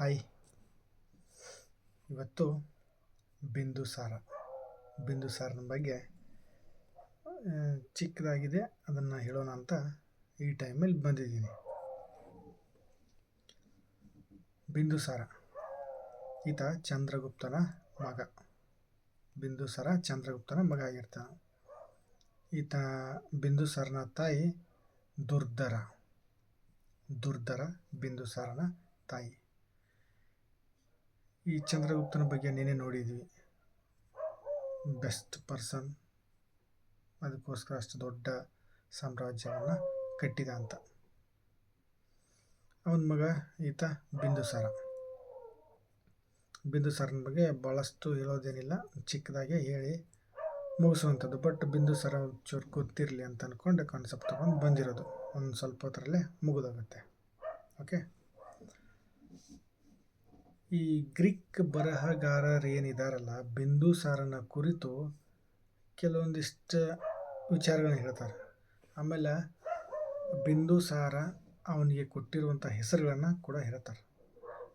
Hi. ಇವತ್ತು ಬಿಂದುಸಾರ ಬಿಂದುಸಾರನ ಬಗ್ಗೆ ಚಿಕ್ಕದಾಗಿದೆ. ಅದನ್ನು ಹೇಳೋಣ ಅಂತ ಈ ಟೈಮಲ್ಲಿ ಬಂದಿದ್ದೀನಿ. ಬಿಂದುಸಾರ ಈತ ಚಂದ್ರಗುಪ್ತನ ಮಗ. ಬಿಂದುಸಾರ ಚಂದ್ರಗುಪ್ತನ ಮಗ ಆಗಿರ್ತಾನೆ. ಈತ ಬಿಂದುಸಾರನ ತಾಯಿ ದುರ್ಧರ. ದುರ್ಧರ ಬಿಂದುಸಾರನ ತಾಯಿ. ಈ ಚಂದ್ರಗುಪ್ತನ ಬಗ್ಗೆ ನೀನೇ ನೋಡಿದ್ವಿ. Best person. ಅದಕ್ಕೋಸ್ಕರ ಅಷ್ಟು ದೊಡ್ಡ ಸಾಮ್ರಾಜ್ಯವನ್ನು ಕಟ್ಟಿದ ಅಂತ. ಅವನ ಮಗ ಈತ ಬಿಂದುಸಾರ ಬಿಂದುಸಾರನ ಬಗ್ಗೆ ಭಾಳಷ್ಟು ಹೇಳೋದೇನಿಲ್ಲ. ಚಿಕ್ಕದಾಗೆ ಹೇಳಿ ಮುಗಿಸುವಂಥದ್ದು. ಬಟ್ ಬಿಂದುಸಾರ ಚೂರು ಗೊತ್ತಿರಲಿ ಅಂತ ಅಂದ್ಕೊಂಡು ಕಾನ್ಸೆಪ್ಟ್ ತೊಗೊಂಡು ಬಂದಿರೋದು. ಒಂದು ಸ್ವಲ್ಪ ಹೊತ್ತರಲ್ಲೇ ಮುಗಿದೋಗುತ್ತೆ. ಓಕೆ ಈ ಗ್ರೀಕ್ ಬರಹಗಾರರು ಏನಿದಾರಲ್ಲ ಬಿಂದುಸಾರನ ಕುರಿತು ಕೆಲವೊಂದಿಷ್ಟು ವಿಚಾರಗಳನ್ನ ಹೇಳ್ತಾರೆ. ಆಮೇಲೆ ಬಿಂದುಸಾರ ಅವನಿಗೆ ಕೊಟ್ಟಿರುವಂಥ ಹೆಸರುಗಳನ್ನು ಕೂಡ ಹೇಳ್ತಾರೆ.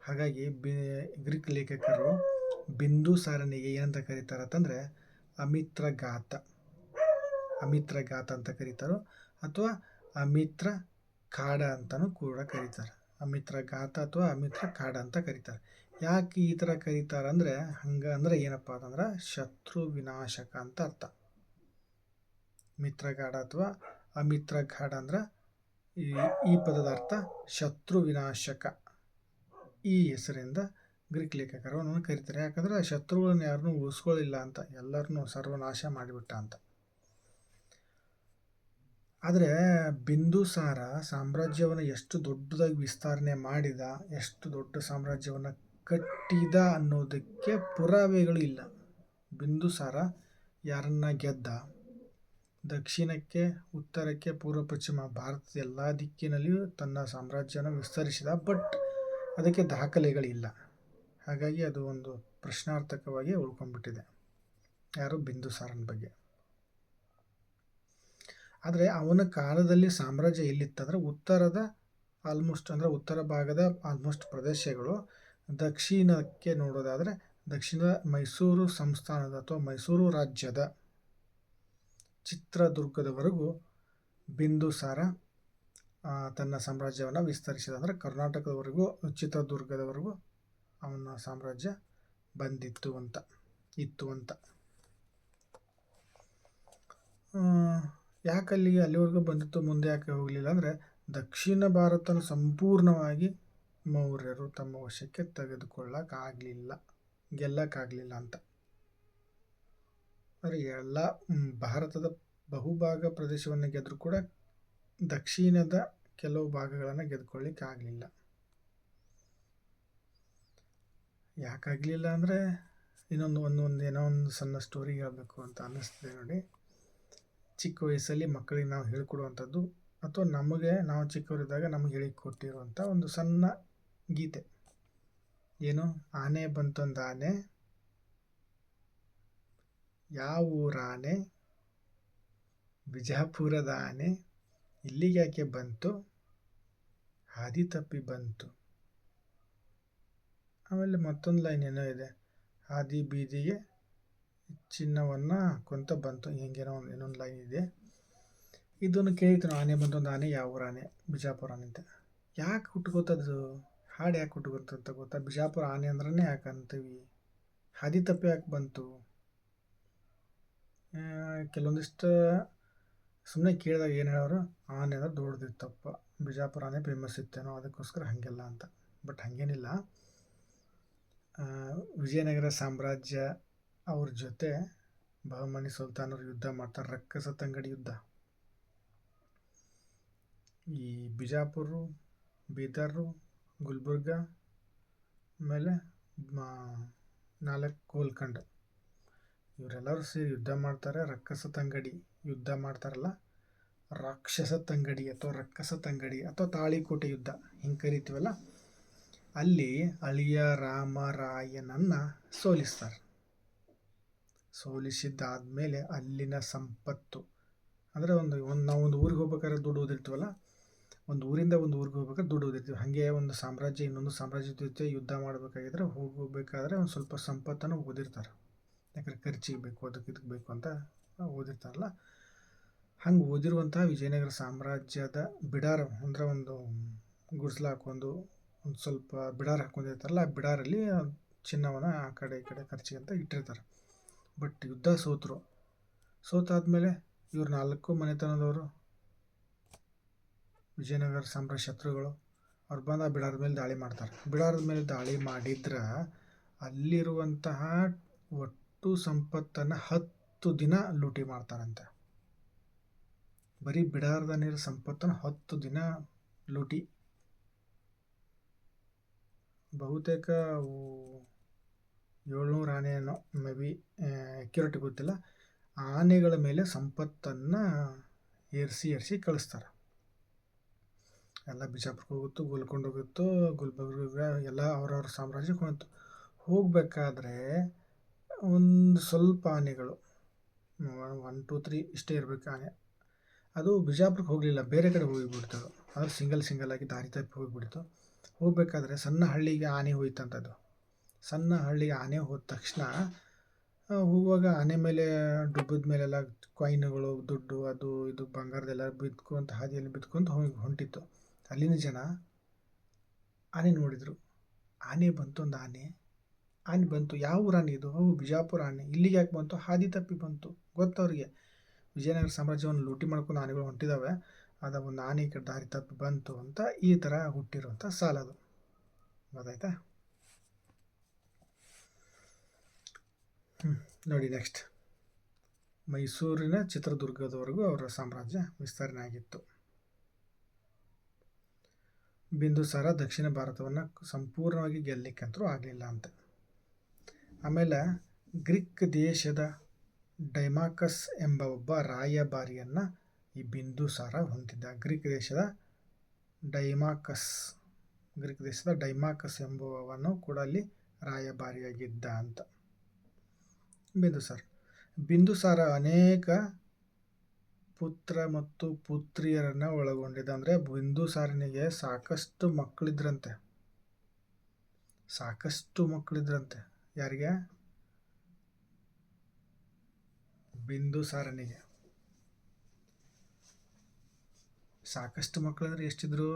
ಹಾಗಾಗಿ ಬಿ, ಗ್ರೀಕ್ ಲೇಖಕರು ಬಿಂದುಸಾರನಿಗೆ ಏನಂತ ಕರೀತಾರೆ ಅಂತಂದರೆ ಅಮಿತ್ರಘಾತ ಅಮಿತ್ರಘಾತ ಅಂತ ಕರೀತಾರೋ ಅಥವಾ ಅಮಿತ್ರ ಕಾಡ ಅಂತಲೂ ಕೂಡ ಕರೀತಾರೆ. ಅಮಿತ್ರಘಾತ ಅಥವಾ ಅಮಿತ್ರ ಕಾಡ ಅಂತ ಕರೀತಾರೆ. ಯಾಕೆ ಈ ಥರ ಕರೀತಾರೆ ಅಂದರೆ, ಹಂಗೆ ಅಂದರೆ ಏನಪ್ಪ ಅಂತಂದ್ರೆ, ಶತ್ರು ವಿನಾಶಕ ಅಂತ ಅರ್ಥ. ಮಿತ್ರಗಾಡ ಅಥವಾ ಅಮಿತ್ರ ಗಾಢ ಅಂದ್ರೆ, ಈ ಈ ಪದದ ಅರ್ಥ ಶತ್ರು ವಿನಾಶಕ. ಈ ಹೆಸರಿಂದ ಗ್ರೀಕ್ ಲೇಖಕರು ಅವನನ್ನು ಕರೀತಾರೆ. ಯಾಕಂದರೆ ಶತ್ರುಗಳನ್ನ ಯಾರನ್ನೂ ಉಳಿಸ್ಕೊಳ್ಳಿಲ್ಲ ಅಂತ, ಎಲ್ಲರನ್ನೂ ಸರ್ವನಾಶ ಮಾಡಿಬಿಟ್ಟ ಅಂತ. ಆದರೆ ಬಿಂದುಸಾರ ಸಾಮ್ರಾಜ್ಯವನ್ನು ಎಷ್ಟು ದೊಡ್ಡದಾಗಿ ವಿಸ್ತರಣೆ ಮಾಡಿದ, ಎಷ್ಟು ದೊಡ್ಡ ಸಾಮ್ರಾಜ್ಯವನ್ನು ಕಟ್ಟಿದ ಅನ್ನೋದಕ್ಕೆ ಪುರಾವೆಗಳು ಇಲ್ಲ ಬಿಂದುಸಾರ ಯಾರನ್ನ ಗೆದ್ದ? ದಕ್ಷಿಣಕ್ಕೆ, ಉತ್ತರಕ್ಕೆ, ಪೂರ್ವ ಪಶ್ಚಿಮ ಭಾರತದ ಎಲ್ಲ ದಿಕ್ಕಿನಲ್ಲಿಯೂ ತನ್ನ ಸಾಮ್ರಾಜ್ಯನ ವಿಸ್ತರಿಸಿದ, ಬಟ್ ಅದಕ್ಕೆ ದಾಖಲೆಗಳಿಲ್ಲ. ಹಾಗಾಗಿ ಅದು ಒಂದು ಪ್ರಶ್ನಾರ್ಥಕವಾಗಿ ಉಳ್ಕೊಂಡ್ಬಿಟ್ಟಿದೆ. ಯಾರು? ಬಿಂದುಸಾರನ ಬಗ್ಗೆ. ಆದರೆ ಅವನ ಕಾಲದಲ್ಲಿ ಸಾಮ್ರಾಜ್ಯ ಎಲ್ಲಿತ್ತಂದ್ರೆ ಉತ್ತರದ ಆಲ್ಮೋಸ್ಟ್ ಅಂದರೆ ಉತ್ತರ ಭಾಗದ ಆಲ್ಮೋಸ್ಟ್ ಪ್ರದೇಶಗಳು ದಕ್ಷಿಣಕ್ಕೆ ನೋಡೋದಾದರೆ ದಕ್ಷಿಣ ಮೈಸೂರು ಸಂಸ್ಥಾನದ ಅಥವಾ ಮೈಸೂರು ರಾಜ್ಯದ ಚಿತ್ರದುರ್ಗದವರೆಗೂ ಬಿಂದುಸಾರ ತನ್ನ ಸಾಮ್ರಾಜ್ಯವನ್ನು ವಿಸ್ತರಿಸಿದ. ಅಂದರೆ ಕರ್ನಾಟಕದವರೆಗೂ, ಚಿತ್ರದುರ್ಗದವರೆಗೂ ಅವನ ಸಾಮ್ರಾಜ್ಯ ಬಂದಿತ್ತು ಅಂತ, ಇತ್ತು ಅಂತ. ಯಾಕಲ್ಲಿ ಅಲ್ಲಿವರೆಗೂ ಬಂದಿತ್ತು, ಮುಂದೆ ಯಾಕೆ ಹೋಗಲಿಲ್ಲ ಅಂದರೆ ದಕ್ಷಿಣ ಭಾರತನ ಸಂಪೂರ್ಣವಾಗಿ ಮೌರ್ಯರು ತಮ್ಮ ವಶಕ್ಕೆ ತೆಗೆದುಕೊಳ್ಳಕ್ಕಾಗಲಿಲ್ಲ ಗೆಲ್ಲಕ್ಕಾಗಲಿಲ್ಲ ಅಂತ. ಅಂದರೆ ಎಲ್ಲ ಭಾರತದ ಬಹುಭಾಗ ಪ್ರದೇಶವನ್ನು ಗೆದ್ದರೂ ಕೂಡ ದಕ್ಷಿಣದ ಕೆಲವು ಭಾಗಗಳನ್ನು ಗೆದ್ಕೊಳ್ಳಿಕ್ಕಾಗಲಿಲ್ಲ ಯಾಕಾಗಲಿಲ್ಲ ಅಂದರೆ ಇನ್ನೊಂದು ಒಂದೊಂದು ಒಂದು ಏನೋ ಒಂದು ಸಣ್ಣ ಸ್ಟೋರಿ ಹೇಳಬೇಕು ಅಂತ ಅನ್ನಿಸ್ತದೆ ನೋಡಿ. ಚಿಕ್ಕ ವಯಸ್ಸಲ್ಲಿ ಮಕ್ಕಳಿಗೆ ನಾವು ಹೇಳ್ಕೊಡುವಂಥದ್ದು ಅಥವಾ ನಮಗೆ ನಾವು ಚಿಕ್ಕವರಿದ್ದಾಗ ನಮಗೆ ಹೇಳಿಕೊಟ್ಟಿರುವಂಥ ಒಂದು ಸಣ್ಣ ಗೀತೆ. ಏನು ಆನೆ ಬಂತೊಂದು ಆನೆ. ಯಾವ ಊರ ಆನೆ? ಬಿಜಾಪುರದ ಆನೆ. ಇಲ್ಲಿಗೆ ಯಾಕೆ ಬಂತು? ಹಾದಿ ತಪ್ಪಿ ಬಂತು. ಆಮೇಲೆ ಮತ್ತೊಂದು ಲೈನ್ ಏನೋ ಇದೆ. ಹಾದಿ ಬೀದಿಗೆ ಚಿನ್ನವನ್ನು ಕೊಂತ ಬಂತು. ಹೆಂಗೇನೋ ಒಂದು ಇನ್ನೊಂದು ಲೈನ್ ಇದೆ. ಇದನ್ನು ಕೇಳಿತು ಆನೆ ಬಂತೊಂದು ಆನೆ, ಯಾವ ಊರ ಆನೆ? ಬಿಜಾಪುರ ಆನೆ ಅಂತ ಯಾಕೆ ಹುಟ್ಕೋತದ್ದು ಹಾಡು ಯಾಕೆ ಹುಟ್ಟುಗುತ್ತಂತ ಗೊತ್ತಾ? ಬಿಜಾಪುರ ಆನೆ ಅಂದ್ರೆ ಯಾಕೆ ಅಂತೀವಿ? ಹಾದಿ ತಪ್ಪೆ ಯಾಕೆ ಬಂತು? ಕೆಲವೊಂದಿಷ್ಟು ಸುಮ್ಮನೆ ಕೇಳಿದಾಗ ಏನು ಹೇಳೋರು, ಆನೆ ಅಂದ್ರೆ ದೊಡ್ಡದಿತ್ತಪ್ಪ ಬಿಜಾಪುರ ಆನೆ ಫೇಮಸ್ ಇತ್ತೇನೋ, ಅದಕ್ಕೋಸ್ಕರ ಹಾಗೆಲ್ಲ ಅಂತ. ಬಟ್ ಹಾಗೇನಿಲ್ಲ. ವಿಜಯನಗರ ಸಾಮ್ರಾಜ್ಯ ಅವ್ರ ಜೊತೆ ಬಹಮನಿ ಸುಲ್ತಾನರು ಯುದ್ಧ ಮಾಡ್ತಾರೆ, ರಕ್ಕಸ ತಂಗಡಿ ಯುದ್ಧ. ಈ ಬಿಜಾಪುರ ಬೀದರ್ ಗುಲ್ಬರ್ಗ ಆಮೇಲೆ ನಾಲ್ಕು ಗೋಲ್ಕಂಡ್ ಇವರೆಲ್ಲರೂ ಸೇರಿ ಯುದ್ಧ ಮಾಡ್ತಾರೆ. ರಕ್ಕಸ ತಂಗಡಿ ಯುದ್ಧ ಮಾಡ್ತಾರಲ್ಲ? ರಾಕ್ಷಸ ತಂಗಡಿ ಅಥವಾ ರಕ್ಕಸ ತಂಗಡಿ ಅಥವಾ ತಾಳಿಕೋಟೆ ಯುದ್ಧ ಹಿಂಗೆ ಕರಿತೀವಲ್ಲ? ಅಲ್ಲಿ ಅಳಿಯ ರಾಮರಾಯನನ್ನು ಸೋಲಿಸ್ತಾರೆ. ಸೋಲಿಸಿದ್ದಾದಮೇಲೆ ಅಲ್ಲಿನ ಸಂಪತ್ತು. ಅಂದರೆ ಒಂದು ಒಂದು ನಾವು ಒಂದು ಊರಿಗೆ ಹೋಗ್ಬೇಕಾದ್ರೆ ದುಡ್ಡು ಓದಿರ್ತೀವಲ್ಲ ಒಂದು ಊರಿಂದ ಒಂದು ಊರಿಗೆ ಹೋಗ್ಬೇಕಾದ್ರೆ ದುಡ್ಡು ಓದಿರ್ತೀವಿ ಹಾಗೆ ಒಂದು ಸಾಮ್ರಾಜ್ಯ, ಇನ್ನೊಂದು ಸಾಮ್ರಾಜ್ಯದ ಜೊತೆ ಯುದ್ಧ ಮಾಡಬೇಕಾಗಿದ್ರೆ ಹೋಗಬೇಕಾದ್ರೆ ಒಂದು ಸ್ವಲ್ಪ ಸಂಪತ್ತನ್ನು ಓದಿರ್ತಾರೆ. ಯಾಕಂದ್ರೆ ಖರ್ಚಿಗೆ ಬೇಕು, ಅದಕ್ಕೆ ಇದಕ್ಕೆ ಬೇಕು ಅಂತ ಓದಿರ್ತಾರಲ್ಲ. ಹಂಗೆ ಓದಿರುವಂತಹ ವಿಜಯನಗರ ಸಾಮ್ರಾಜ್ಯದ ಬಿಡಾರ, ಅಂದರೆ ಒಂದು ಗುಡಿಸ್ಲು ಹಾಕೊಂಡು ಒಂದು ಸ್ವಲ್ಪ ಬಿಡಾರ ಹಾಕೊಂಡಿರ್ತಾರಲ್ಲ ಆ ಬಿಡಾರಲ್ಲಿ ಚಿನ್ನವನ್ನು ಆ ಕಡೆ ಈ ಕಡೆ ಖರ್ಚಿಗೆ ಅಂತ ಇಟ್ಟಿರ್ತಾರೆ. ಬಟ್ ಯುದ್ಧ ಸೋತರು. ಸೋತಾದ್ಮೇಲೆ ಇವ್ರು ನಾಲ್ಕು ಮನೆತನದವರು ವಿಜಯನಗರ ಸಾಮ್ರಾಜ್ಯ ಶತ್ರುಗಳು ಅವ್ರು ಬಂದು ಬಿಡಾರದ ಮೇಲೆ ದಾಳಿ ಮಾಡ್ತಾರೆ. ಬಿಡಾರದ ಮೇಲೆ ದಾಳಿ ಮಾಡಿದ್ರೆ ಅಲ್ಲಿರುವಂತಹ ಒಟ್ಟು ಸಂಪತ್ತನ್ನು ಹತ್ತು ದಿನ ಲೂಟಿ ಮಾಡ್ತಾರಂತೆ. ಬರೀ ಬಿಡಾರದ ನೀರು ಸಂಪತ್ತನ್ನು ಹತ್ತು ದಿನ ಲೂಟಿ. ಬಹುತೇಕ ಏಳ್ನೂರು ಆನೆಯನ್ನು ಮೇ ಬಿ ಅಕ್ಯುರೇಟ್ ಗೊತ್ತಿಲ್ಲ. ಆನೆಗಳ ಮೇಲೆ ಸಂಪತ್ತನ್ನು ಏರಿಸಿ ಏರಿಸಿ ಕಳಿಸ್ತಾರೆ. ಎಲ್ಲ ಬಿಜಾಪುರಕ್ಕೆ ಹೋಗುತ್ತು, ಗೋಲ್ಕೊಂಡು ಹೋಗುತ್ತು, ಗುಲ್ಬರ್ಗ ಎಲ್ಲ ಅವ್ರವ್ರ ಸಾಮ್ರಾಜ್ಯಕ್ಕೆ ಹೋಯಿತು. ಹೋಗಬೇಕಾದ್ರೆ ಒಂದು ಸ್ವಲ್ಪ ಆನೆಗಳು, ಒನ್ ಟು, ತ್ರೀ ಇಷ್ಟೇ ಇರಬೇಕು ಆನೆ. ಅದು ಬಿಜಾಪುರಕ್ಕೆ ಹೋಗಲಿಲ್ಲ, ಬೇರೆ ಕಡೆ ಹೋಗಿಬಿಡ್ತು ಅದು. ಸಿಂಗಲ್ ಸಿಂಗಲ್ ಆಗಿ ದಾರಿ ತಪ್ಪಿ ಹೋಗಿಬಿಡ್ತು. ಹೋಗಬೇಕಾದ್ರೆ ಸಣ್ಣ ಹಳ್ಳಿಗೆ ಆನೆ ಹೋಯ್ತಂಥದ್ದು ಸಣ್ಣ ಹಳ್ಳಿಗೆ ಆನೆ ಹೋದ ತಕ್ಷಣ ಹೋಗುವಾಗ ಆನೆ ಮೇಲೆ ಡುಬ್ಬದ ಮೇಲೆಲ್ಲ ಕಾಯಿನ್ಗಳು ದುಡ್ಡು, ಅದು, ಇದು, ಬಂಗಾರದೆಲ್ಲ ಬಿದ್ಕೊಂತ ಹಾದಿಯಲ್ಲಿ ಬಿದ್ಕೊಂತ ಹೋಗಿ ಹೊಂಟಿತ್ತು. ಅಲ್ಲಿನ ಜನ ಆನೆ ನೋಡಿದರು. ಆನೆ ಬಂತು ಒಂದು ಆನೆ. ಆನೆ ಬಂತು. ಯಾವ ಊರಾನೆ ಇದು? ಅವು ಬಿಜಾಪುರ ಆನೆ. ಇಲ್ಲಿಗೆ ಯಾಕೆ ಬಂತು? ಹಾದಿ ತಪ್ಪಿ ಬಂತು. ಗೊತ್ತವ್ರಿಗೆ. ವಿಜಯನಗರ ಸಾಮ್ರಾಜ್ಯವನ್ನು ಲೂಟಿ ಮಾಡ್ಕೊಂಡು ಆನೆಗಳು ಹೊಂಟಿದ್ದಾವೆ ಅದ ಒಂದು ಆನೆ ಕಡೆ ದಾರಿ ತಪ್ಪಿ ಬಂತು ಅಂತ ಈ ಥರ ಹುಟ್ಟಿರುವಂಥ ಸಾಲ ಅದು. ಗೊತ್ತಾಯ್ತಾ? ನೋಡಿ ನೆಕ್ಸ್ಟ್ ಮೈಸೂರಿನ ಚಿತ್ರದುರ್ಗದವರೆಗೂ ಅವರ ಸಾಮ್ರಾಜ್ಯ ವಿಸ್ತರಣೆ ಆಗಿತ್ತು. ಬಿಂದುಸಾರ ದಕ್ಷಿಣ ಭಾರತವನ್ನು ಸಂಪೂರ್ಣವಾಗಿ ಗೆಲ್ಲಲಿಕ್ಕಂತೂ ಆಗಲಿಲ್ಲ ಅಂತ. ಆಮೇಲೆ ಗ್ರೀಕ್ ದೇಶದ ಡೈಮಾಕಸ್ ಎಂಬ ಒಬ್ಬ ರಾಯಭಾರಿಯನ್ನು ಈ ಬಿಂದುಸಾರ ಹೊಂದಿದ್ದ. ಗ್ರೀಕ್ ದೇಶದ ಡೈಮಾಕಸ್, ಗ್ರೀಕ್ ದೇಶದ ಡೈಮಾಕಸ್ ಎಂಬುವವನು ಕೂಡ ಅಲ್ಲಿ ರಾಯಭಾರಿಯಾಗಿದ್ದ ಅಂತ. ಬಿಂದುಸಾರ ಬಿಂದುಸಾರ ಅನೇಕ ಪುತ್ರ ಮತ್ತು ಪುತ್ರಿಯರನ್ನು ಒಳಗೊಂಡಿದ್ದ ಅಂದರೆ ಬಿಂದುಸಾರನಿಗೆ ಸಾಕಷ್ಟು ಮಕ್ಕಳಿದ್ರಂತೆ. ಸಾಕಷ್ಟು ಮಕ್ಕಳಿದ್ರಂತೆ. ಯಾರಿಗೆ? ಬಿಂದು ಸಾರನಿಗೆ ಸಾಕಷ್ಟು ಮಕ್ಕಳು ಅಂದ್ರೆ ಎಷ್ಟಿದ್ರು?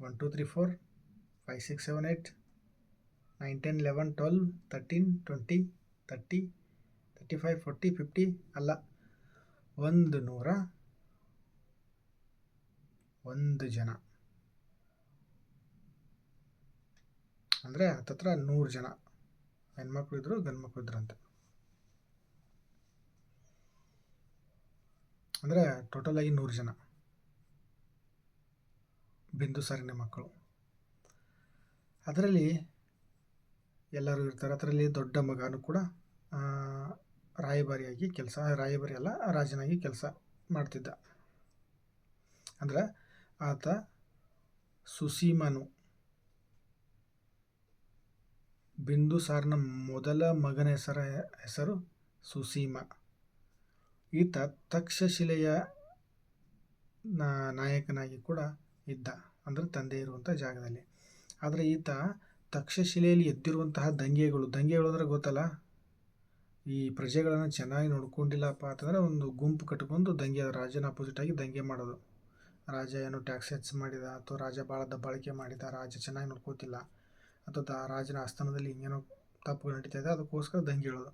One two three four five six seven eight nine ten eleven twelve thirteen twenty thirty thirty five forty fifty ಅಲ್ಲ. ಒಂದು ನೂರ ಒಂದು ಜನ. ಅಂದರೆ ಹತ್ತತ್ರ ನೂರು ಜನ. ಹೆಣ್ಮಕ್ಳು ಇದ್ರು ಗಂಡು ಮಕ್ಕಳು ಅಂತ ಅಂದರೆ ಟೋಟಲ್ ಆಗಿ ನೂರು ಜನ. ಬಿಂದು ಸಾರಿನ ಮಕ್ಕಳು. ಅದರಲ್ಲಿ ಎಲ್ಲರೂ ಇರ್ತಾರೆ. ಅದರಲ್ಲಿ ದೊಡ್ಡ ಮಗನೂ ಕೂಡ ರಾಯಭಾರಿಯಾಗಿ ಕೆಲಸ, ರಾಯಭಾರಿ ಅಲ್ಲ, ರಾಜನಾಗಿ ಕೆಲಸ ಮಾಡ್ತಿದ್ದ. ಅಂದ್ರೆ ಆತ ಸುಸೀಮನು ಬಿಂದುಸಾರ್ನ ಮೊದಲ ಮಗನ ಹೆಸರ, ಹೆಸರು ಸುಸೀಮ. ಈತ ತಕ್ಷಶಿಲೆಯ ನಾಯಕನಾಗಿ ಕೂಡ ಇದ್ದ, ಅಂದರೆ ತಂದೆ ಇರುವಂಥ ಜಾಗದಲ್ಲಿ. ಆದರೆ ಈತ ತಕ್ಷಶಿಲೆಯಲ್ಲಿ ಎದ್ದಿರುವಂತಹ ದಂಗೆಗಳು ದಂಗೆಗಳು ಅಂದರೆ ಗೊತ್ತಲ್ಲ? ಈ ಪ್ರಜೆಗಳನ್ನು ಚೆನ್ನಾಗಿ ನೋಡ್ಕೊಂಡಿಲ್ಲಪ್ಪ ಅಂತಂದರೆ ಒಂದು ಗುಂಪು ಕಟ್ಕೊಂಡು ದಂಗೆ ರಾಜನ ಅಪೋಸಿಟಾಗಿ ದಂಗೆ ಮಾಡೋದು. ರಾಜ ಏನು ಟ್ಯಾಕ್ಸ್ ಹೆಚ್ಚು ಮಾಡಿದ ಅಥವಾ ರಾಜ ಭಾಳ ದಬ್ಬಾಳಿಕೆ ಮಾಡಿದ, ರಾಜ ಚೆನ್ನಾಗಿ ನೋಡ್ಕೋತಿಲ್ಲ ಅಥವಾ ರಾಜನ ಆಸ್ಥಾನದಲ್ಲಿ ಹಿಂಗೇನೋ ತಪ್ಪುಗಳು ನಡೀತಾ ಇದೆ, ಅದಕ್ಕೋಸ್ಕರ ದಂಗೆ ಹೇಳೋದು.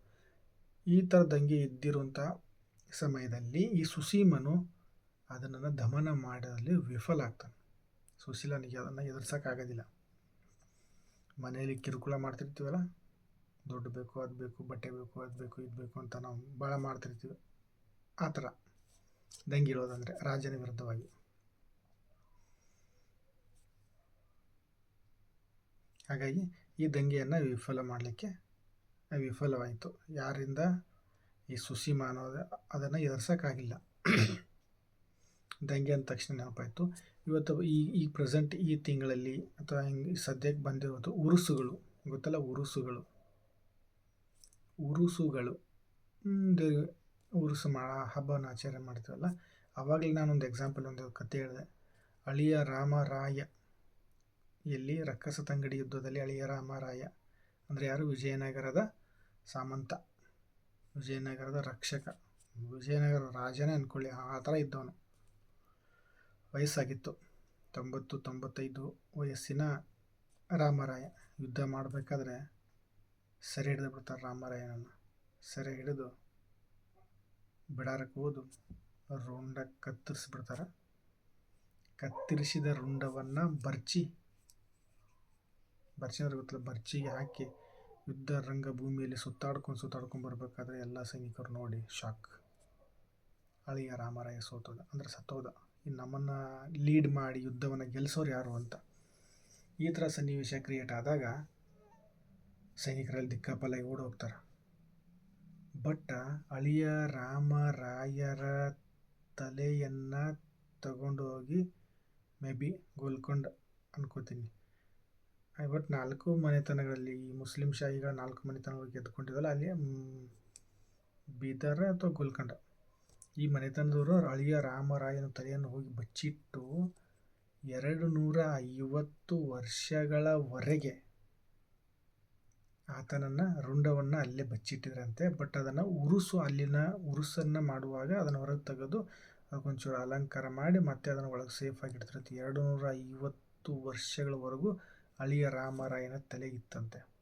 ಈ ಥರ ದಂಗೆ ಇದ್ದಿರುವಂಥ ಸಮಯದಲ್ಲಿ ಈ ಸುಸೀಮನು ಅದನ್ನು ದಮನ ಮಾಡೋದಲ್ಲಿ ವಿಫಲ ಆಗ್ತಾನೆ. ಸುಶೀಲನಿಗೆ ಅದನ್ನು ಎದುರ್ಸೋಕ್ಕಾಗೋದಿಲ್ಲ. ಮನೆಯಲ್ಲಿ ಕಿರುಕುಳ ಮಾಡ್ತಿರ್ತೀವಲ್ಲ? ದುಡ್ಡು ಬೇಕು, ಅದು ಬೇಕು, ಬಟ್ಟೆ ಬೇಕು, ಅದು ಬೇಕು, ಇದು ಬೇಕು ಅಂತ ನಾವು ಭಾಳ ಮಾಡ್ತಿರ್ತೀವಿ. ಆ ಥರ. ದಂಗಿರೋದಂದರೆ ರಾಜನ ವಿರುದ್ಧವಾಗಿ. ಹಾಗಾಗಿ ಈ ದಂಗೆಯನ್ನು ವಿಫಲ ಮಾಡಲಿಕ್ಕೆ ವಿಫಲವಾಯಿತು. ಯಾರಿಂದ? ಈ ಸುಸೀಮ ಅನ್ನೋದು ಅದನ್ನು ಎದುರ್ಸೋಕ್ಕಾಗಿಲ್ಲ. ದಂಗೆ ಅಂದ ತಕ್ಷಣ ನೆನಪಾಯಿತು. ಇವತ್ತು ಈ ಈ ಪ್ರೆಸೆಂಟ್ ಈ ತಿಂಗಳಲ್ಲಿ ಅಥವಾ ಹಿಂಗೆ ಸದ್ಯಕ್ಕೆ ಬಂದಿರೋದು ಉರುಸುಗಳು, ಗೊತ್ತಲ್ಲ ಉರುಸುಗಳು ಉರುಸುಗಳು. ಉರುಸು ಮಾ ಹಬ್ಬನ ಆಚರಣೆ ಮಾಡ್ತೀವಲ್ಲ ಆವಾಗಲೇ ನಾನೊಂದು ಎಕ್ಸಾಂಪಲ್ ಒಂದು ಕತೆ ಹೇಳಿದೆ. ಅಳಿಯ ರಾಮರಾಯ. ಎಲ್ಲಿ? ರಕ್ಕಸ ತಂಗಡಿ ಯುದ್ಧದಲ್ಲಿ ಅಳಿಯ ರಾಮರಾಯ. ಅಂದರೆ ಯಾರು? ವಿಜಯನಗರದ ಸಾಮಂತ. ವಿಜಯನಗರದ ರಕ್ಷಕ. ವಿಜಯನಗರ ರಾಜನೇ ಅಂದ್ಕೊಳ್ಳಿ ಆ ಥರ ಇದ್ದವನು. ವಯಸ್ಸಾಗಿತ್ತು. ತೊಂಬತ್ತು ತೊಂಬತ್ತೈದು ವಯಸ್ಸಿನ ರಾಮರಾಯ. ಯುದ್ಧ ಮಾಡಬೇಕಾದ್ರೆ ಸೆರೆ ಹಿಡಿದು ಬಿಡ್ತಾರೆ ರಾಮರಾಯನನ್ನು. ಸೆರೆ ಹಿಡಿದು ಬಿಡಾರಕ್ಕೆ ಹೋದು ರುಂಡ ಕತ್ತರಿಸ್ಬಿಡ್ತಾರೆ. ಕತ್ತರಿಸಿದ ರುಂಡವನ್ನು ಬರ್ಚಿ ಬರ್ಚಿ ಅಂದ್ರೆ ಗೊತ್ತಿಲ್ಲ, ಬರ್ಚಿಗೆ ಹಾಕಿ ಯುದ್ಧ ರಂಗಭೂಮಿಯಲ್ಲಿ ಸುತ್ತಾಡ್ಕೊಂಡು ಸುತ್ತಾಡ್ಕೊಂಡು ಬರಬೇಕಾದ್ರೆ ಎಲ್ಲ ಸೈನಿಕರು ನೋಡಿ ಶಾಕ್. ಅಳಿಯ ರಾಮರಾಯ ಸೋತೋದ ಅಂದರೆ ಸತ್ತೋದ. ಇನ್ನು ನಮ್ಮನ್ನು ಲೀಡ್ ಮಾಡಿ ಯುದ್ಧವನ್ನು ಗೆಲ್ಲಿಸೋರು ಯಾರು ಅಂತ. ಈ ಥರ ಸನ್ನಿವೇಶ ಕ್ರಿಯೇಟ್ ಆದಾಗ ಸೈನಿಕರಲ್ಲಿ ದಿಕ್ಕಾಪಲ್ಲಾಗಿ ಓಡಿ ಹೋಗ್ತಾರೆ. ಬಟ್ ಅಳಿಯ ರಾಮರಾಯರ ತಲೆಯನ್ನು ತಗೊಂಡು ಹೋಗಿ ಮೇ ಬಿ ಗೋಲ್ಕೊಂಡ್ ಅನ್ಕೋತೀನಿ. ಬಟ್ ನಾಲ್ಕು ಮನೆತನಗಳಲ್ಲಿ ಈ ಮುಸ್ಲಿಂ ಶಾಹಿಗಳ ನಾಲ್ಕು ಮನೆತನಗಳು ಗೆದ್ದುಕೊಂಡಿದ್ದಲ್ಲ ಅಲ್ಲಿ ಬೀದರ್ ಅಥವಾ ಗೋಲ್ಕೊಂಡ. ಈ ಮನೆತನದವರು ಅಳಿಯ ರಾಮರಾಯನ ತಲೆಯನ್ನು ಹೋಗಿ ಬಚ್ಚಿಟ್ಟು ಎರಡು ನೂರ ಐವತ್ತು ವರ್ಷಗಳವರೆಗೆ ಆತನನ್ನು ರುಂಡವನ್ನು ಅಲ್ಲೇ ಬಚ್ಚಿಟ್ಟಿದ್ರಂತೆ. ಬಟ್ ಅದನ್ನು ಉರುಸು, ಅಲ್ಲಿನ ಉರುಸನ್ನು ಮಾಡುವಾಗ ಅದನ್ನು ಹೊರಗೆ ತೆಗೆದು ಅದಕ್ಕೊಂಚೂರು ಅಲಂಕಾರ ಮಾಡಿ ಮತ್ತೆ ಅದನ್ನು ಒಳಗೆ ಸೇಫಾಗಿ ಇಡ್ತಿರುತ್ತೆ ಎರಡು ನೂರ ಐವತ್ತು ವರ್ಷಗಳವರೆಗೂ ಅಳಿಯ ರಾಮರಾಯನ ತಲೆ ಇತ್ತಂತೆ.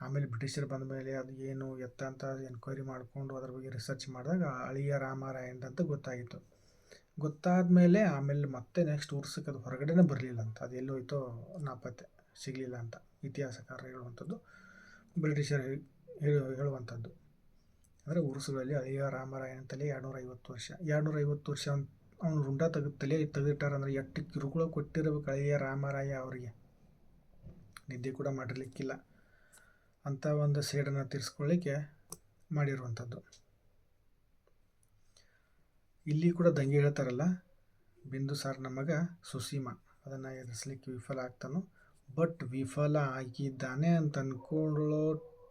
ಆಮೇಲೆ ಬ್ರಿಟಿಷರು ಬಂದ ಮೇಲೆ ಅದು ಏನು ಎತ್ತ ಅಂತ ಎನ್ಕ್ವೈರಿ ಮಾಡಿಕೊಂಡು ಅದ್ರ ಬಗ್ಗೆ ರಿಸರ್ಚ್ ಮಾಡಿದಾಗ ಅಳಿಯ ರಾಮರಾಯನ್ ಅಂತ ಗೊತ್ತಾಗಿತ್ತು ಗೊತ್ತಾದ ಮೇಲೆ ಆಮೇಲೆ ಮತ್ತೆ ನೆಕ್ಸ್ಟ್ ಉರ್ಸಕ್ಕೆ ಅದು ಹೊರಗಡೆನೇ ಬರಲಿಲ್ಲ ಅಂತ ಅದು ಎಲ್ಲೋಯ್ತೋ ನಾಪತ್ತೆ, ಸಿಗಲಿಲ್ಲ ಅಂತ. ಇತಿಹಾಸಕಾರ ಹೇಳುವಂಥದ್ದು ಬ್ರಿಟಿಷರು ಹೇಳು ಹೇಳುವಂಥದ್ದು. ಅಂದರೆ ಉರುಸುಗಳಲ್ಲಿ ಅಳಿಯ ರಾಮರಾಯನ ತಲೆ ಎರಡುನೂರ ಐವತ್ತು ವರ್ಷ. ಎರಡುನೂರ ಐವತ್ತು ವರ್ಷ ಅವನು ರುಂಡ ತೆಗೆದು, ತಲೆ ತೆಗೆದಿಟ್ಟಾರ ಅಂದರೆ ಎಷ್ಟು ಕಿರುಕುಳ ಕೊಟ್ಟಿರಬೇಕು ಅಳಿಯ ರಾಮರಾಯ ಅವರಿಗೆ. ನಿದ್ದೆ ಕೂಡ ಮಾಡಿರಲಿಕ್ಕಿಲ್ಲ. ಅಂಥ ಒಂದು ಸೇಡನ್ನು ತೀರಿಸ್ಕೊಳ್ಳಿಕ್ಕೆ ಮಾಡಿರುವಂಥದ್ದು. ಇಲ್ಲಿ ಕೂಡ ದಂಗೆ ಹೇಳ್ತಾರಲ್ಲ, ಬಿಂದು ಸಾರ್ನ ಮಗ ಸುಸೀಮ. ಅದನ್ನು ಎದುರಿಸ್ಲಿಕ್ಕೆ ವಿಫಲ ಆಗ್ತಾನೋ. ಬಟ್ ವಿಫಲ ಆಗಿದ್ದಾನೆ ಅಂತ ಅಂದ್ಕೊಳ್ಳೋ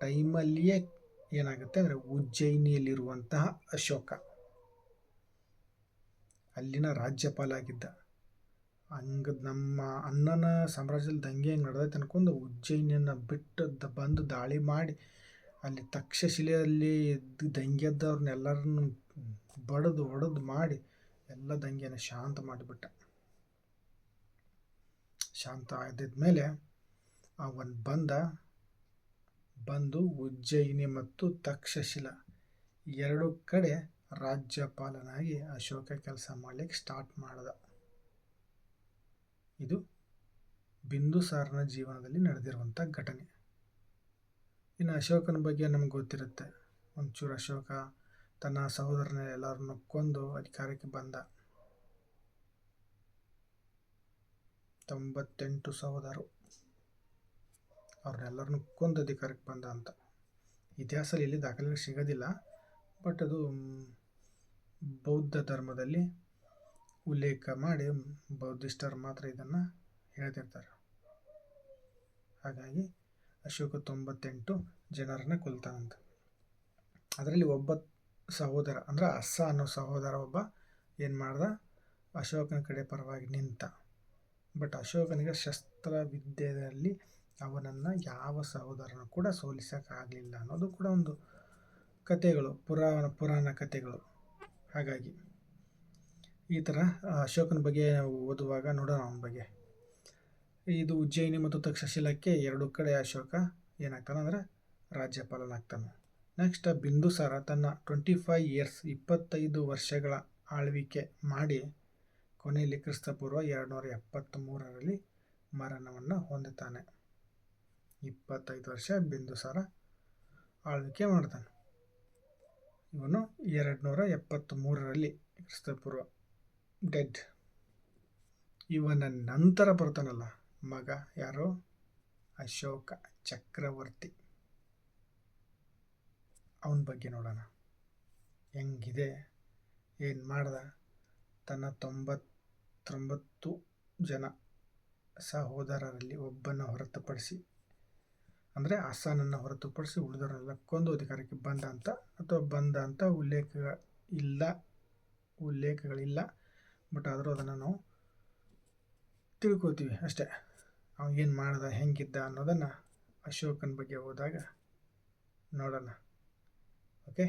ಟೈಮಲ್ಲಿಯೇ ಏನಾಗುತ್ತೆ ಅಂದರೆ ಉಜ್ಜಯಿನಿಯಲ್ಲಿರುವಂತಹ ಅಶೋಕ. ಅಲ್ಲಿನ ರಾಜ್ಯಪಾಲ ಆಗಿದ್ದ ಹಂಗೆ ನಮ್ಮ ಅಣ್ಣನ ಸಾಮ್ರಾಜ್ಯದಲ್ಲಿ ದಂಗೆ ಹೆಂಗೆ ನಡೆದೈತೆ ಅನ್ಕೊಂಡು ಉಜ್ಜಯಿನಿಯನ್ನು ಬಿಟ್ಟು ಬಂದು ದಾಳಿ ಮಾಡಿ ಅಲ್ಲಿ ತಕ್ಷಶಿಲೆಯಲ್ಲಿ ದಂಗೆದ್ದವ್ರನ್ನೆಲ್ಲರನ್ನು ಬಡಿದು ಹೊಡೆದು ಮಾಡಿ ಎಲ್ಲ ದಂಗೆನ ಶಾಂತ ಮಾಡಿಬಿಟ್ಟ. ಶಾಂತ ಆದಿದ್ಮೇಲೆ ಅವನು ಬಂದ, ಬಂದು ಉಜ್ಜಯಿನಿ ಮತ್ತು ತಕ್ಷಶಿಲ ಎರಡು ಕಡೆ ರಾಜ್ಯಪಾಲನಾಗಿ ಅಶೋಕ ಕೆಲಸ ಮಾಡಲಿಕ್ಕೆ ಸ್ಟಾರ್ಟ್ ಮಾಡಿದ. ಇದು ಬಿಂದುಸಾರನ ಜೀವನದಲ್ಲಿ ನಡೆದಿರುವಂಥ ಘಟನೆ. ಇನ್ನು ಅಶೋಕನ ಬಗ್ಗೆ ನಮ್ಗೆ ಗೊತ್ತಿರುತ್ತೆ. ಒಂಚೂರು ಅಶೋಕ ತನ್ನ ಸಹೋದರನ ಎಲ್ಲರನ್ನು ಕೊಂದು ಅಧಿಕಾರಕ್ಕೆ ಬಂದ. ತೊಂಬತ್ತೆಂಟು ಸಹೋದರು ಅವ್ರನ್ನೆಲ್ಲರನ್ನು ಕೊಂದು ಅಧಿಕಾರಕ್ಕೆ ಬಂದ ಅಂತ. ಇತಿಹಾಸದಲ್ಲಿ ಇಲ್ಲಿ ದಾಖಲೆ ಸಿಗೋದಿಲ್ಲ. ಬಟ್ ಅದು ಬೌದ್ಧ ಧರ್ಮದಲ್ಲಿ ಉಲ್ಲೇಖ ಮಾಡಿ ಬೌದ್ಧಿಸ್ಟರು ಮಾತ್ರ ಇದನ್ನು ಹೇಳ್ತಿರ್ತಾರೆ. ಹಾಗಾಗಿ ಅಶೋಕ ತೊಂಬತ್ತೆಂಟು ಜನರನ್ನ ಕೊಲ್ತಾನಂತ ಅದರಲ್ಲಿ ಒಬ್ಬ ಸಹೋದರ, ಅಂದ್ರೆ ಅಸ್ಸ ಅನ್ನೋ ಸಹೋದರ ಒಬ್ಬ ಏನು ಮಾಡ್ದ? ಅಶೋಕನ ಕಡೆ ಪರವಾಗಿ ನಿಂತ. ಬಟ್ ಅಶೋಕನಿಗೆ ಶಸ್ತ್ರವಿದ್ಯೆಯಲ್ಲಿ ಅವನನ್ನು ಯಾವ ಸಹೋದರನು ಕೂಡ ಸೋಲಿಸೋಕ್ಕಾಗಲಿಲ್ಲ ಅನ್ನೋದು ಕೂಡ ಒಂದು ಕಥೆಗಳು, ಪುರಾಣ ಪುರಾಣ ಕಥೆಗಳು. ಹಾಗಾಗಿ ಈ ಥರ ಅಶೋಕನ ಬಗ್ಗೆ ಓದುವಾಗ ನೋಡೋಣ ಅವನ ಬಗ್ಗೆ. ಇದು ಉಜ್ಜಯಿನಿ ಮತ್ತು ತಕ್ಷಶಿಲಕ್ಕೆ ಎರಡು ಕಡೆ ಅಶೋಕ ಏನಾಗ್ತಾನೆ ಅಂದರೆ ರಾಜ್ಯಪಾಲನಾಗ್ತಾನೆ. ನೆಕ್ಸ್ಟ್ ಬಿಂದುಸಾರ ತನ್ನ ಟ್ವೆಂಟಿ ಫೈವ್ ಇಯರ್ಸ್ ಇಪ್ಪತ್ತೈದು ವರ್ಷಗಳ ಆಳ್ವಿಕೆ ಮಾಡಿ ಕೊನೆಯಲ್ಲಿ ಕ್ರಿಸ್ತಪೂರ್ವ ಎರಡು ನೂರ ಎಪ್ಪತ್ತ್ಮೂರರಲ್ಲಿ ಮರಣವನ್ನು ಹೊಂದುತ್ತಾನೆ ಇಪ್ಪತ್ತೈದು ವರ್ಷ ಬಿಂದುಸಾರ ಆಳ್ವಿಕೆ ಮಾಡ್ತಾನೆ. ಇವನು ಎರಡು ನೂರ ಎಪ್ಪತ್ತ್ಮೂರರಲ್ಲಿ ಕ್ರಿಸ್ತಪೂರ್ವ ಡೆಡ್ ಇವನ ನಂತರ ಬರ್ತಾನಲ್ಲ ಮಗ ಯಾರು? ಅಶೋಕ ಚಕ್ರವರ್ತಿ. ಅವನ ಬಗ್ಗೆ ನೋಡೋಣ. ಹೆಂಗಿದೆ? ಏನು ಮಾಡ್ದ? ತನ್ನ ತೊಂಬತ್ತೊಂಬತ್ತು ಜನ ಸಹೋದರರಲ್ಲಿ ಒಬ್ಬನ ಹೊರತುಪಡಿಸಿ, ಅಂದರೆ ಅಸ್ಸಾನನ್ನು ಹೊರತುಪಡಿಸಿ ಉಳಿದವರೆಲ್ಲ ಕೊಂದು ಅಧಿಕಾರಕ್ಕೆ ಬಂದ ಅಂತ ಅಥವಾ ಬಂದ ಅಂತ ಉಲ್ಲೇಖ ಇಲ್ಲ, ಉಲ್ಲೇಖಗಳಿಲ್ಲ. ಬಟ್ ಆದರೂ ಅದನ್ನು ನಾವು ತಿಳ್ಕೊತೀವಿ ಅಷ್ಟೇ. ಏನು ಮಾಡ್ದ, ಹೆಂಗಿದ್ದ ಅನ್ನೋದನ್ನು ಅಶೋಕನ ಬಗ್ಗೆ ಹೋದಾಗ ನೋಡೋಣ. ಓಕೆ